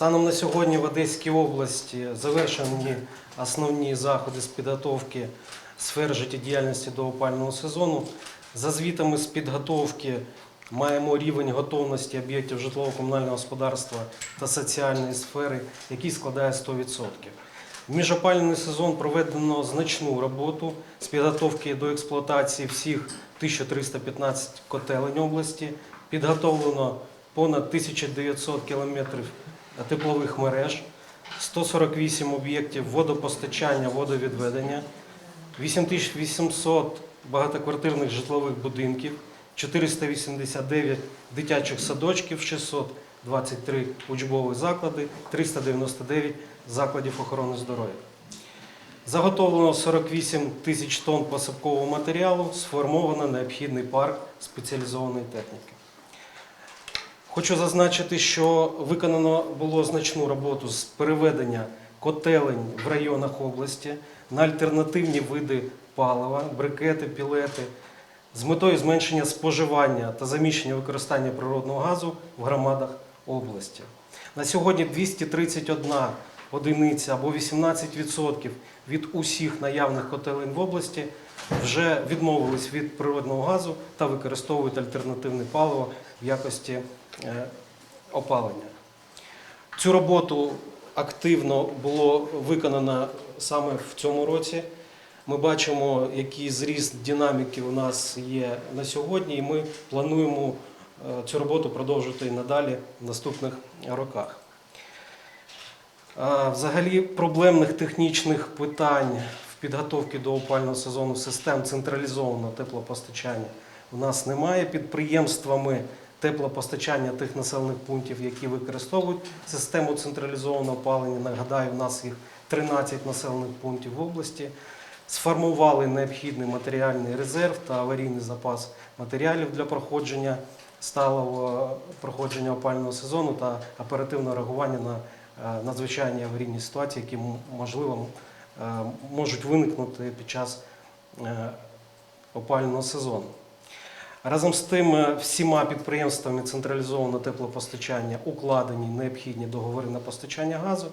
Станом на сьогодні в Одеській області завершені основні заходи з підготовки сфер життєдіяльності до опального сезону. За звітами з підготовки маємо рівень готовності об'єктів житлово-комунального господарства та соціальної сфери, який складає 100%. В міжопальний сезон проведено значну роботу з підготовки до експлуатації всіх 1315 котелень області. Підготовлено понад 1900 кілометрів теплових мереж, 148 об'єктів водопостачання, водовідведення, 8800 багатоквартирних житлових будинків, 489 дитячих садочків, 623 учбові заклади, 399 закладів охорони здоров'я. Заготовлено 48 тисяч тонн посипкового матеріалу, сформовано необхідний парк спеціалізованої техніки. Хочу зазначити, що виконано було значну роботу з переведення котелень в районах області на альтернативні види палива, брикети, пілети з метою зменшення споживання та заміщення використання природного газу в громадах області. На сьогодні 231 одиниця або 18% від усіх наявних котелень в області вже відмовились від природного газу та використовують альтернативне паливо в якості е, опалення. Цю роботу активно було виконано саме в цьому році. Ми бачимо, який зріст динаміки у нас є на сьогодні, і ми плануємо е, цю роботу продовжити і надалі в наступних роках. Взагалі проблемних технічних питань в підготовці до опального сезону систем централізованого теплопостачання у нас немає. Підприємствами теплопостачання тих населених пунктів, які використовують систему централізованого опалення. Нагадаю, у нас їх 13 населених пунктів в області. Сформували необхідний матеріальний резерв та аварійний запас матеріалів для проходження сталого проходження опального сезону та оперативного реагування на е, надзвичайні аварійні ситуації, які можливо можуть виникнути під час е, опалювального сезону. Разом з тим, е, всіма підприємствами централізованого теплопостачання укладені необхідні договори на постачання газу.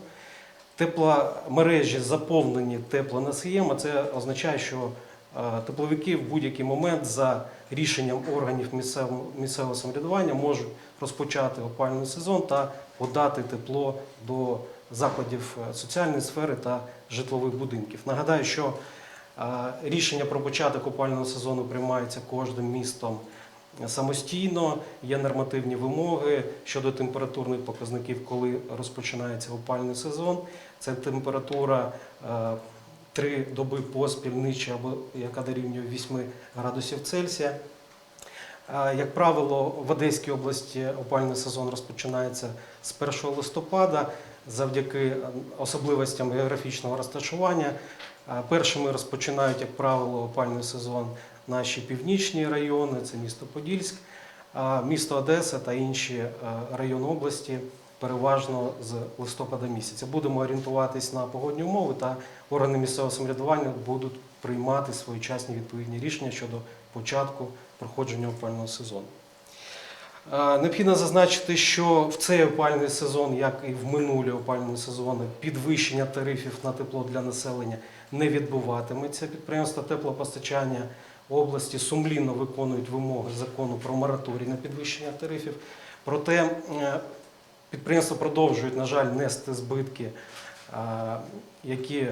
Тепломережі заповнені теплоносієм, а це означає, що е, тепловики в будь-який момент за рішенням органів місцевого, самоврядування можуть розпочати опалювальний сезон та подати тепло до закладів е, соціальної сфери та житлових будинків. Нагадаю, що е, рішення про початок опалювального сезону приймається кожним містом самостійно. Є нормативні вимоги щодо температурних показників, коли розпочинається опалювальний сезон. Це температура е, три доби поспіль нижче або яка дорівнює 8 градусів Цельсія. Як правило, в Одеській області опальний сезон розпочинається з 1 листопада завдяки особливостям географічного розташування. Першими розпочинають, як правило, опальний сезон наші північні райони, це місто Подільськ, місто Одеса та інші е, райони області переважно з листопада місяця. Будемо орієнтуватись на погодні умови та органи місцевого самоврядування будуть приймати своєчасні відповідні рішення щодо початку проходження опального сезону. Е, Необхідно зазначити, що в цей опальний сезон, як і в минулі опальні сезони, підвищення тарифів на тепло для населення не відбуватиметься. Підприємства теплопостачання області сумлінно виконують вимоги закону про мораторій на підвищення тарифів. Проте е, підприємства продовжують, на жаль, нести збитки, е, які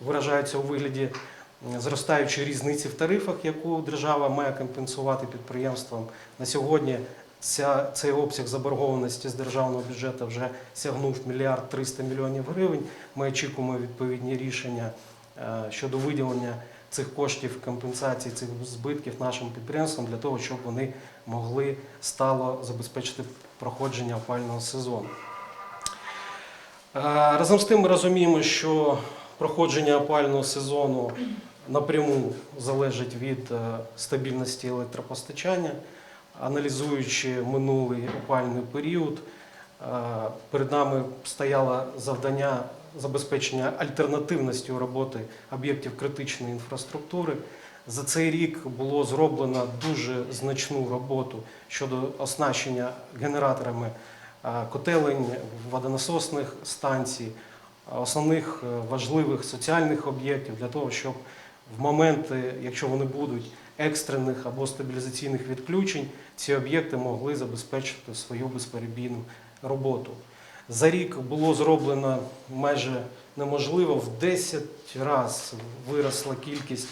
виражаються у вигляді зростаючої різниці в тарифах, яку держава має компенсувати підприємствам. На сьогодні ця, цей обсяг заборгованості з державного бюджету вже сягнув мільярд 300 мільйонів гривень. Ми очікуємо відповідні рішення е, щодо виділення цих коштів компенсації цих збитків нашим підприємствам для того, щоб вони могли стало забезпечити проходження опального сезону. Е, Разом з тим ми розуміємо, що проходження опального сезону напряму залежить від е, стабільності електропостачання. Аналізуючи минулий опальний період, е, перед нами стояло завдання забезпечення альтернативності роботи об'єктів критичної інфраструктури. За цей рік було зроблено дуже значну роботу щодо оснащення генераторами е, котелень, водонасосних станцій, основних важливих соціальних об'єктів для того, щоб в моменти, якщо вони будуть екстрених або стабілізаційних відключень, ці об'єкти могли забезпечити свою безперебійну роботу. За рік було зроблено майже неможливо в 10 разів виросла кількість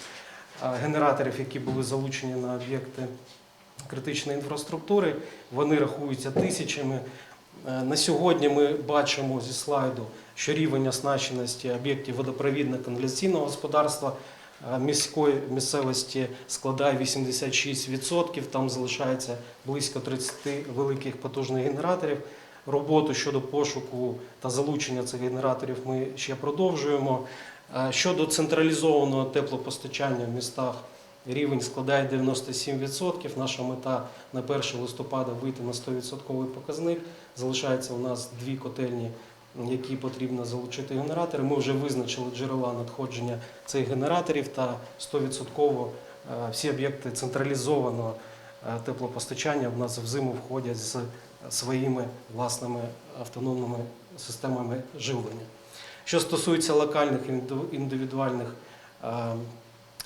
генераторів, які були залучені на об'єкти критичної інфраструктури. Вони рахуються тисячами. Е, На сьогодні ми бачимо зі слайду, що рівень оснащеності об'єктів водопровідно-каналізаційного господарства міської місцевості складає 86%, там залишається близько 30 великих потужних генераторів. Роботу щодо пошуку та залучення цих генераторів ми ще продовжуємо. Е, Щодо централізованого теплопостачання в містах рівень складає 97%. Наша мета на 1 листопада вийти на 100% показник. Залишається у нас дві котельні, які потрібно залучити генератори. Ми вже визначили джерела надходження цих генераторів та 100% е, всі об'єкти централізованого е, теплопостачання в нас в входять з своїми власними автономними системами живлення. Що стосується локальних індивідуальних е,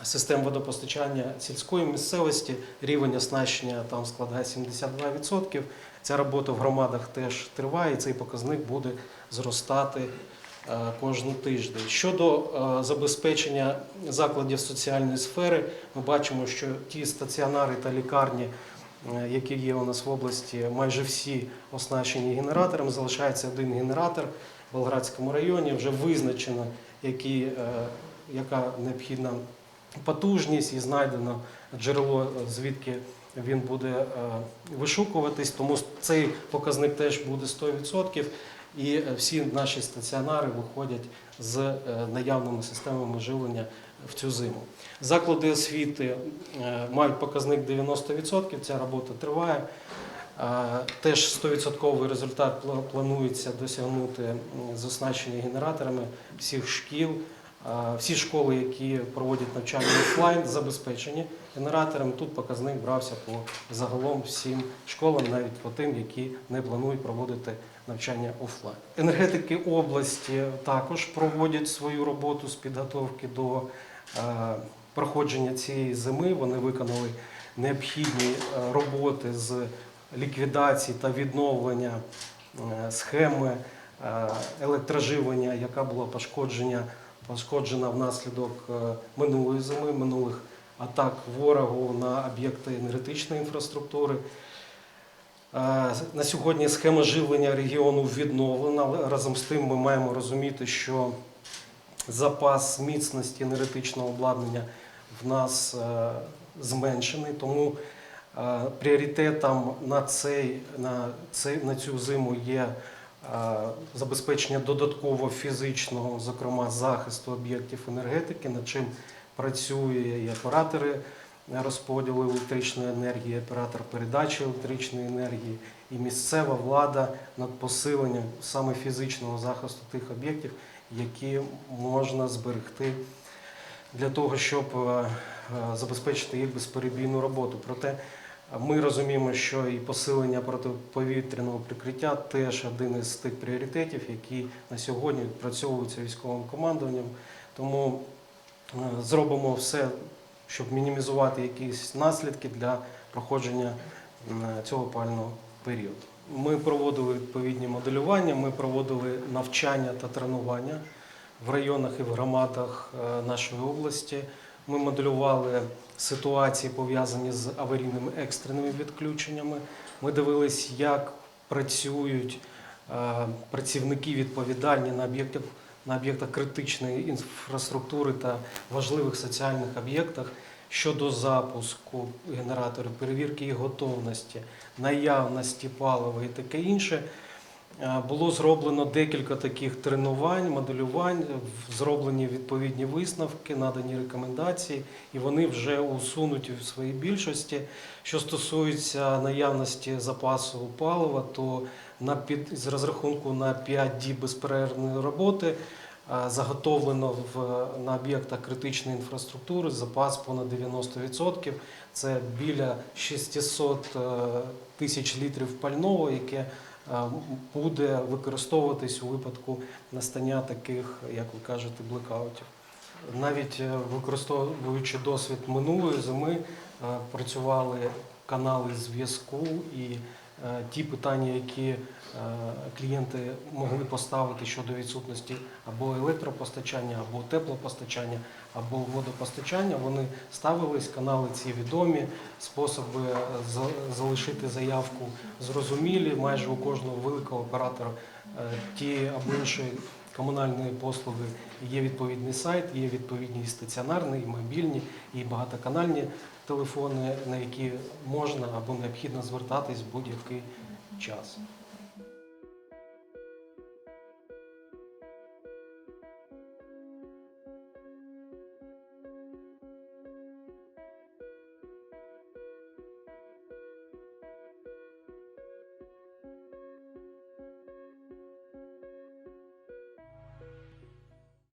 систем водопостачання сільської місцевості, рівень оснащення там складає 72%. Ця робота в громадах теж триває, і цей показник буде зростати е, кожен тиждень. Щодо е, забезпечення закладів соціальної сфери, ми бачимо, що ті стаціонари та лікарні, е, які є у нас в області, майже всі оснащені генератором. Залишається один генератор в Болградському районі. Вже визначено, які, яка необхідна потужність і знайдено джерело, е, звідки він буде е, вишукуватись. Тому цей показник теж буде 100%. І е, всі наші стаціонари виходять з наявними системами живлення в цю зиму. Заклади освіти мають показник 90%, ця робота триває. Теж 100% результат пла- планується досягнути з оснащення генераторами всіх шкіл. Всі школи, які проводять навчання офлайн, забезпечені генераторами. Тут показник брався по загалом всім школам, навіть по тим, які не планують проводити навчання офлайн. Енергетики області також проводять свою роботу з підготовки до е, проходження цієї зими. Вони виконали необхідні е, роботи з ліквідації та відновлення е, схеми електроживлення, яка була пошкоджена, пошкоджена внаслідок е, минулої зими, минулих атак ворогу на об'єкти енергетичної інфраструктури. Е, На сьогодні схема живлення регіону відновлена, але разом з тим ми маємо розуміти, що запас міцності енергетичного обладнання в нас е, зменшений, тому пріоритетом на, цей, на, цей, на цю зиму є забезпечення додатково фізичного, зокрема захисту об'єктів енергетики, над чим працює і оператори розподілу електричної енергії, оператор передачі електричної енергії і місцева влада над посиленням саме фізичного захисту тих об'єктів, які можна зберегти для того, щоб е, е, забезпечити їх безперебійну роботу. Проте ми розуміємо, що і посилення протиповітряного прикриття теж один із тих пріоритетів, які на сьогодні відпрацьовуються військовим командуванням. Тому е, зробимо все, щоб мінімізувати якісь наслідки для проходження цього опального періоду. Ми проводили відповідні моделювання, ми проводили навчання та тренування в районах і в громадах е, нашої області. Ми моделювали ситуації, пов'язані з аварійними екстреними відключеннями. Ми дивились, як працюють е, працівники відповідальні на об'єктах на об'єктах критичної інфраструктури та важливих соціальних об'єктах щодо запуску генераторів, перевірки їх готовності, наявності палива і таке інше. Е, Було зроблено декілька таких тренувань, моделювань, зроблені відповідні висновки, надані рекомендації, і вони вже усунуті в своїй більшості. Що стосується наявності запасу палива, то на під, з розрахунку на 5 діб безперервної роботи е, заготовлено в, на об'єктах критичної інфраструктури запас понад 90%. Це біля 600 е, тисяч літрів пального, яке е, буде використовуватись у випадку настання таких, як ви кажете, блекаутів. Навіть е, використовуючи досвід минулої зими, е, працювали канали зв'язку і е, ті питання, які е, клієнти могли поставити щодо відсутності або електропостачання, або теплопостачання, або водопостачання, вони ставились, канали ці відомі, способи е, залишити заявку зрозумілі. Майже у кожного великого оператора е, ті або інші комунальної послуги є відповідний сайт, є відповідні і стаціонарні, і мобільні, і багатоканальні телефони, на які можна або необхідно звертатись в будь-який час.